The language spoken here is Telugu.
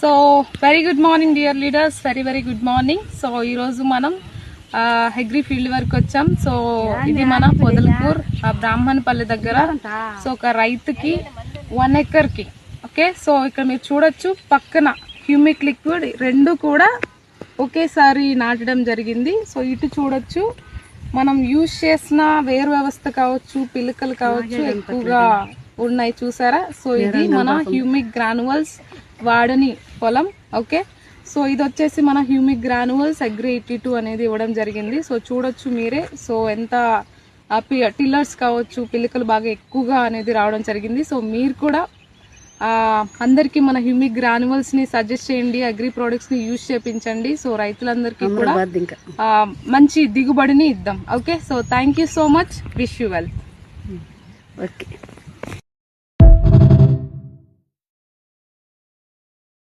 So very good morning dear leaders very very good morning so ఈరోజు మనం హెగ్రీ ఫీల్డ్ వరకు వచ్చాం. సో ఇది మన పొదలపూర్ బ్రాహ్మణపల్లి దగ్గర. సో ఒక రైతుకి వన్ ఎకర్కి ఓకే సో ఇక్కడ మీరు చూడొచ్చు పక్కన హ్యూమిక్ లిక్విడ్ రెండు కూడా ఒకేసారి నాటడం జరిగింది. సో ఇటు చూడొచ్చు. మనం యూజ్ చేసిన వేరు వ్యవస్థ కావచ్చు పిలకలు కావచ్చు ఎక్కువగా ఉన్నాయి చూసారా? సో ఇది మన హ్యూమిక్ గ్రానువల్స్ వాడని పొలం ఓకే? సో ఇది వచ్చేసి మన humic granules agri eighty two అనేది ఇవ్వడం జరిగింది. సో చూడొచ్చు మీరే. సో ఎంత టిల్లర్స్ కావచ్చు పిలకలు బాగా ఎక్కువగా అనేది రావడం జరిగింది. సో మీరు కూడా అందరికీ మన హ్యూమిక్ గ్రానువల్స్ని సజెస్ట్ చేయండి అగ్రి ప్రొడక్ట్స్ని యూజ్ చేపించండి. సో రైతులందరికీ కూడా మంచి దిగుబడిని ఇద్దాం. Okay? So thank you so much wish you well okay